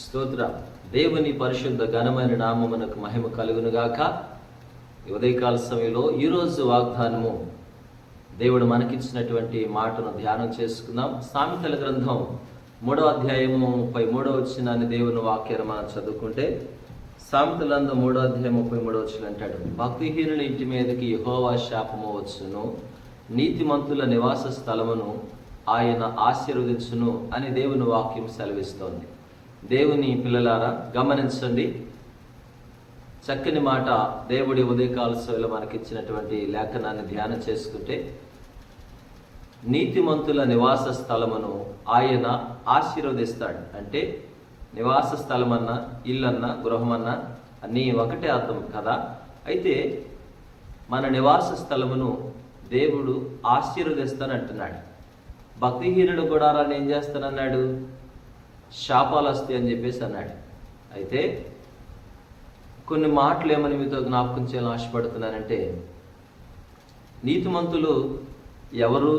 స్తోత్ర. దేవుని పరిశుద్ధ ఘనమైన నామమునకు మహిమ కలుగునుగాక. ఉదయకాల సమయంలో ఈరోజు వాగ్దానము దేవుడు మనకిచ్చినటువంటి మాటను ధ్యానం చేసుకుందాం. సామెతల గ్రంథం మూడో అధ్యాయము ముప్పై మూడవ వచ్చినాన్ని దేవుని వాక్యాన్ని మనం చదువుకుంటే సామెతలందు మూడో అధ్యాయం ముప్పై మూడో వచ్చిన అంటాడు. భక్తిహీనుల ఇంటి మీదకి హోవా శాపము వచ్చును నీతిమంతుల నివాస స్థలమును ఆయన ఆశీర్వదించును అని దేవుని వాక్యం సెలవిస్తోంది. దేవుని పిల్లలారా గమనించండి. చక్కని మాట దేవుడి ఉదయకాల సేవలో మనకిచ్చినటువంటి లేఖనాన్ని ధ్యానం చేసుకుంటే నీతిమంతుల నివాస స్థలమును ఆయన ఆశీర్వదిస్తాడు. అంటే నివాస స్థలమన్నా ఇల్లన్నా గృహమన్నా అన్నీ ఒకటే అర్థం కదా? అయితే మన నివాస స్థలమును దేవుడు ఆశీర్వదిస్తానంటున్నాడు. భక్తిహీనుడు గుడారాన్ని ఏం చేస్తానన్నాడు? శాపాలు వస్తాయి అని చెప్పేసి అన్నాడు. అయితే కొన్ని మాటలు ఏమని మీతో జ్ఞాపకం చేయాలని ఆశపడుతున్నానంటే నీతిమంతులు ఎవరు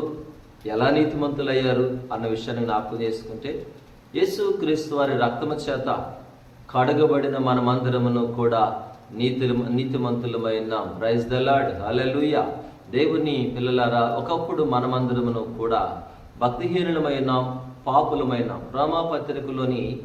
ఎలా నీతిమంతులు అయ్యారు అన్న విషయాన్ని జ్ఞాపకం చేసుకుంటే యేసు క్రీస్తు వారి రక్తము చేత కడగబడిన మనమందరమును కూడా నీతి నీతిమంతులమైన ప్రైజ్ ద లార్డ్. హల్లెలూయ. దేవుని పిల్లలారా ఒకప్పుడు మనమందరమును కూడా భక్తిహీనులమైన పాపులమైన రామాపత్రికలోని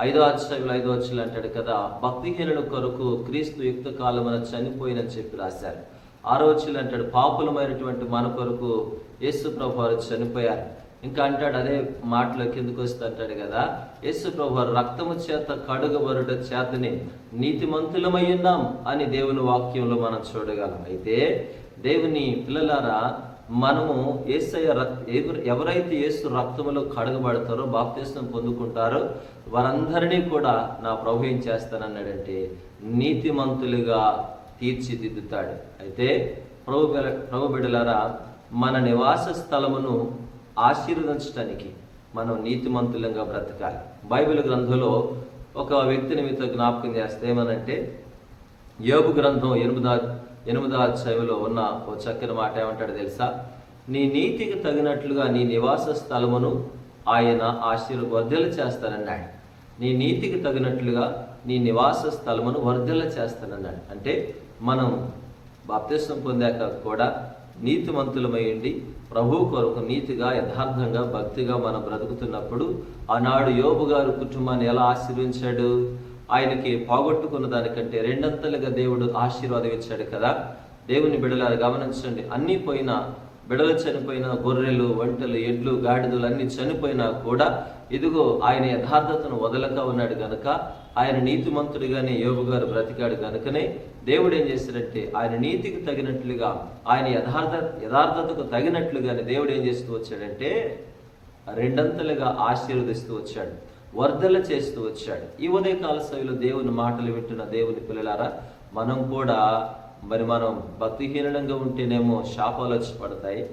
ఐదో అధ్యాయులు ఐదో అధ్యాయులు అంటాడు కదా భక్తిహీనుల కొరకు క్రీస్తు యుక్త కాలమున చనిపోయినని చెప్పి రాశారు. ఆరో అధ్యాయులు అంటాడు పాపులమైనటువంటి మన కొరకు యేసు ప్రభు చనిపోయారు. ఇంకా అంటాడు అదే మాటలో కిందకు వస్తే అంటాడు కదా యేసు ప్రభు రక్తము చేత కడుగబరుట చేతని నీతిమంతులమై ఉన్నాం అని దేవుని వాక్యంలో మనం చూడగలం. అయితే దేవుని పిల్లలారా మనము ఏసయ ఎవరైతే యేసు రక్తములో కడగబడతారో బాప్తిస్తం పొందుకుంటారో వారందరినీ కూడా నా ప్రభు ఏం చేస్తానన్నాడంటే నీతిమంతులుగా తీర్చిదిద్దుతాడు. అయితే ప్రభు ప్రభు బిడలారా మన నివాస స్థలమును ఆశీర్వదించడానికి మనం నీతిమంతులంగా బ్రతకాలి. బైబిల్ గ్రంథంలో ఒక వ్యక్తిని మీతో జ్ఞాపకం చేస్తే ఏమనంటే యోగు గ్రంథం ఎనిమిదో ఎనిమిదో అధ్యాయంలో ఉన్న ఓ చక్కని మాట ఏమంటాడు తెలుసా? నీ నీతికి తగినట్లుగా నీ నివాస స్థలమును ఆయన ఆశీర్ వర్ధలు చేస్తానన్నాడు. నీ నీతికి తగినట్లుగా నీ నివాస స్థలమును వర్ధల చేస్తానన్నాడు. అంటే మనం బాప్తిష్టం పొందాక కూడా నీతిమంతులమై ఉండి ప్రభు కొరకు నీతిగా యథార్థంగా భక్తిగా మనం బ్రతుకుతున్నప్పుడు ఆనాడు యోబు గారు కుటుంబాన్ని ఎలా ఆశీర్వించాడు? ఆయనకి పోగొట్టుకున్న దానికంటే రెండంతలుగా దేవుడు ఆశీర్వాదం ఇచ్చాడు కదా. దేవుని బిడలారు గమనించండి. అన్నీ పోయినా బిడలు చనిపోయిన గొర్రెలు వంటలు ఎడ్లు గాడిదలు అన్ని చనిపోయినా కూడా ఇదిగో ఆయన యథార్థతను వదలక ఉన్నాడు గనుక ఆయన నీతిమంతుడిగానే యోగు గారు బ్రతికాడు గనుకనే దేవుడు ఏం చేశాడంటే ఆయన నీతికి తగినట్లుగా ఆయన యథార్థ యథార్థతకు తగినట్లుగానే దేవుడు ఏం చేస్తూ వచ్చాడంటే రెండంతలుగా ఆశీర్వదిస్తూ వచ్చాడు. వర్ధల చేస్తూ వచ్చాడు. ఈ ఉదయకాల సమయంలో దేవుని మాటలు వింటున్న దేవుని పిల్లలారా మనం కూడా మరి మనం భక్తిహీనంగా ఉంటేనేమో శాపాలు వచ్చి పడతాయి.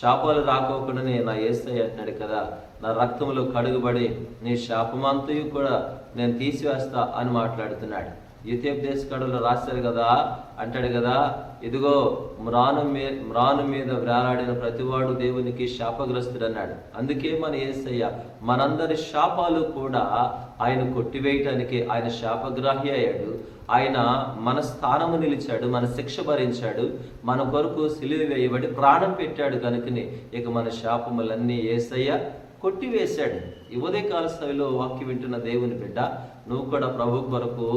శాపాలు రాకోకుండానే నా ఏసై అంటున్నాడు కదా నా రక్తంలో కడుగుబడి నీ శాపమంతయు కూడా నేను తీసివేస్తా అని మాట్లాడుతున్నాడు. యుతేపదేశ కడలో రాశారు కదా అంటాడు కదా ఇదిగో మ్రాను మీ మ్రాను మీద వేలాడిన ప్రతివాడు దేవునికి శాపగ్రస్తుడు అన్నాడు అందుకే మన ఏసయ్య మనందరి శాపాలు కూడా ఆయన కొట్టివేయటానికి ఆయన శాపగ్రాహి అయ్యాడు. ఆయన మన స్థానము నిలిచాడు మన శిక్ష భరించాడు మన కొరకు సిలువ వేయబడి ప్రాణం పెట్టాడు కనుకనే ఇక మన శాపములన్నీ ఏసయ్య కొట్టివేశాడు. ఈ ఉదయకాల స్థాయిలో వాక్యం వింటున్న దేవుని బిడ్డ నువ్వు కూడా ప్రభు కొరకు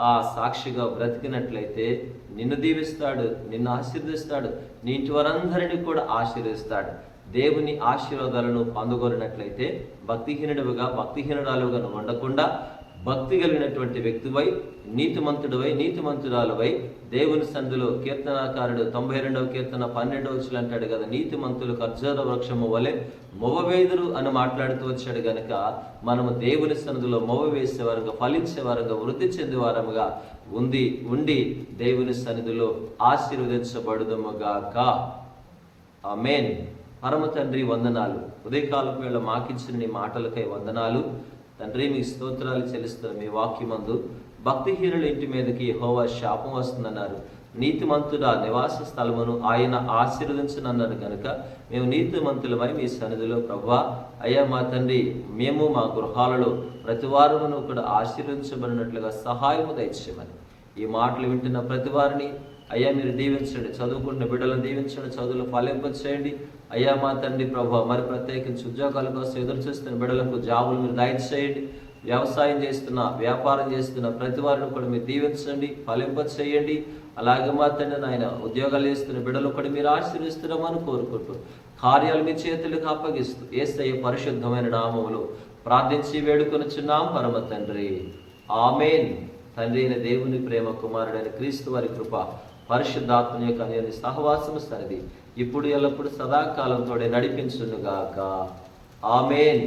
ఆ సాక్షిగా బ్రతికినట్లయితే నిన్ను దీవిస్తాడు నిన్ను ఆశీర్దిస్తాడు నీ ఇంటి వారందరినీ కూడా ఆశీర్దిస్తాడు దేవుని ఆశీర్వాదాలను పొందగోరినట్లయితే భక్తిహీనుడివిగా భక్తిహీనురాలుగా నువ్వు ఉండకుండా భక్తి కలిగినటువంటి వ్యక్తివై నీతిమంతుడివై నీతిమంతురాలువై దేవుని సందులో కీర్తనాకారుడు తొంభై రెండవ కీర్తన పన్నెండవ వచ్చులు అంటాడు కదా నీతిమంతులు ఖర్జూర వృక్షము వలె మొవవేదురు అని మాట్లాడుతూ వచ్చాడు గనక మనము దేవుని సన్నిధిలో మొవ వేసేవారుగా ఫలించేవారుగా వృద్ధి చెందేవారముగా ఉంది ఉండి దేవుని సన్నిధిలో ఆశీర్వదించబడుదముగాక. ఆమేన్. పరమ తండ్రి వందనాలు. ఉదయకాలపు వేళ మాకిచ్చిన నీ మాటలకై వందనాలు. తండ్రి మీ స్తోత్రాలు చెల్లిస్తున్న మీ వాక్యమందు భక్తిహీనుల ఇంటి మీదకి హోవా శాపం వస్తుందన్నారు. నీతిమంతుడ నివాస స్థలమును ఆయన ఆశీర్వదించనన్నారు కనుక మేము నీతిమంతులమై మీ సన్నిధిలో ప్రభా అయ్యా మా తండ్రి మేము మా గృహాలలో ప్రతి వారమును కూడా ఆశీర్వదించబడినట్లుగా సహాయము దయచేయమని. ఈ మాటలు వింటున్న ప్రతి వారిని అయ్యా మీరు దీవించండి చదువుకుంటున్న బిడ్డలను దీవించండి చదువులు ఫలింప చేయండి అయ్యా మా తండ్రి ప్రభా మరి ప్రత్యేకించి ఉద్యోగాల కోసం ఎదురు చూస్తున్న బిడ్డలకు జాబులు మీరు దయచేయండి. వ్యవసాయం చేస్తున్న వ్యాపారం చేస్తున్న ప్రతి వారిని కూడా మీరు దీవించండి ఫలింప చేయండి అలాగే మా తండ్రి నాయన ఉద్యోగాలు చేస్తున్న బిడ్డలు కూడా మీరు ఆశీర్విస్తున్నామని కోరుకుంటూ కార్యాలు మీ చేతులకు అప్పగిస్తూ ఏసయ్య పరిశుద్ధమైన నామములు ప్రార్థించి వేడుకొనుచున్నాం. పరమ తండ్రి. ఆమెన్. తండ్రి అయిన దేవుని ప్రేమ కుమారుడైన క్రీస్తు వారి కృప పరిశుద్ధాత్మ యొక్క అనేది సహవాసము సరిది. ఇప్పుడు ఎల్లప్పుడు సదాకాలంతో నడిపించునుగాక ఆమెన్.